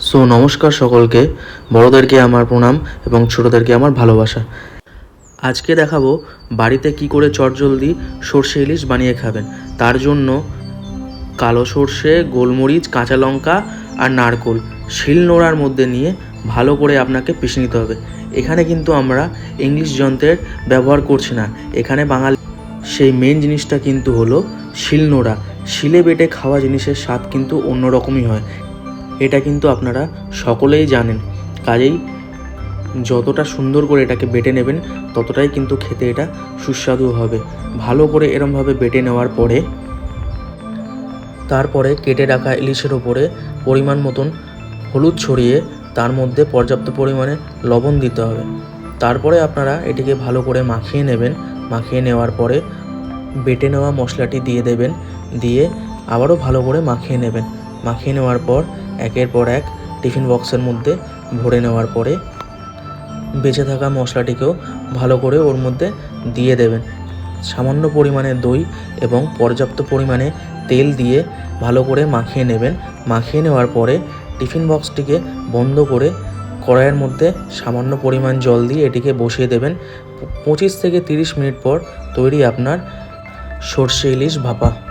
So নমস্কার সকলকে। বড়োদেরকে আমার প্রণাম এবং ছোটোদেরকে আমার ভালোবাসা। আজকে দেখাবো বাড়িতে কি করে চটজলদি সর্ষে ইলিশ বানিয়ে খাবেন। তার জন্য কালো সর্ষে, গোলমরিচ, কাঁচা লঙ্কা আর নারকোল শিল নোড়ার মধ্যে নিয়ে ভালো করে আপনাকে পিষে নিতে হবে। এখানে কিন্তু আমরা ইংলিশ যন্ত্রের ব্যবহার করছি না। এখানে বাঙালি সেই মেন জিনিসটা কিন্তু হলো শিলনোড়া শিলে বেটে খাওয়া জিনিসের স্বাদ কিন্তু অন্যরকমই হয়। এটা কিন্তু আপনারা সকলেই জানেন। কাজেই যতটা সুন্দর করে এটাকে বেটে নেবেন, ততটাই কিন্তু খেতে এটা সুস্বাদু হবে। ভালো করে এরমভাবে বেটে নেওয়ার পরে তারপরে কেটে রাখা ইলিশের ওপরে পরিমাণ মতন হলুদ ছড়িয়ে তার মধ্যে পর্যাপ্ত পরিমাণে লবণ দিতে হবে। তারপরে আপনারা এটিকে ভালো করে মাখিয়ে নেবেন। মাখিয়ে নেওয়ার পরে বেটে নেওয়া মশলাটি দিয়ে দেবেন। দিয়ে আবারও ভালো করে মাখিয়ে নেবেন। মাখিয়ে নেওয়ার পর একের পর এক টিফিন বক্সের মধ্যে ভরে নেওয়ার পরে বেঁচে থাকা মশলাটিকেও ভালো করে ওর মধ্যে দিয়ে দেবেন। সামান্য পরিমাণে দই এবং পর্যাপ্ত পরিমাণে তেল দিয়ে ভালো করে মাখিয়ে নেবেন। মাখিয়ে নেওয়ার পরে টিফিন বক্সটিকে বন্ধ করে কড়াইয়ের মধ্যে সামান্য পরিমাণ জল দিয়ে এটিকে বসিয়ে দেবেন। পঁচিশ থেকে তিরিশ মিনিট পর তৈরি আপনার সর্ষে ইলিশ ভাপা।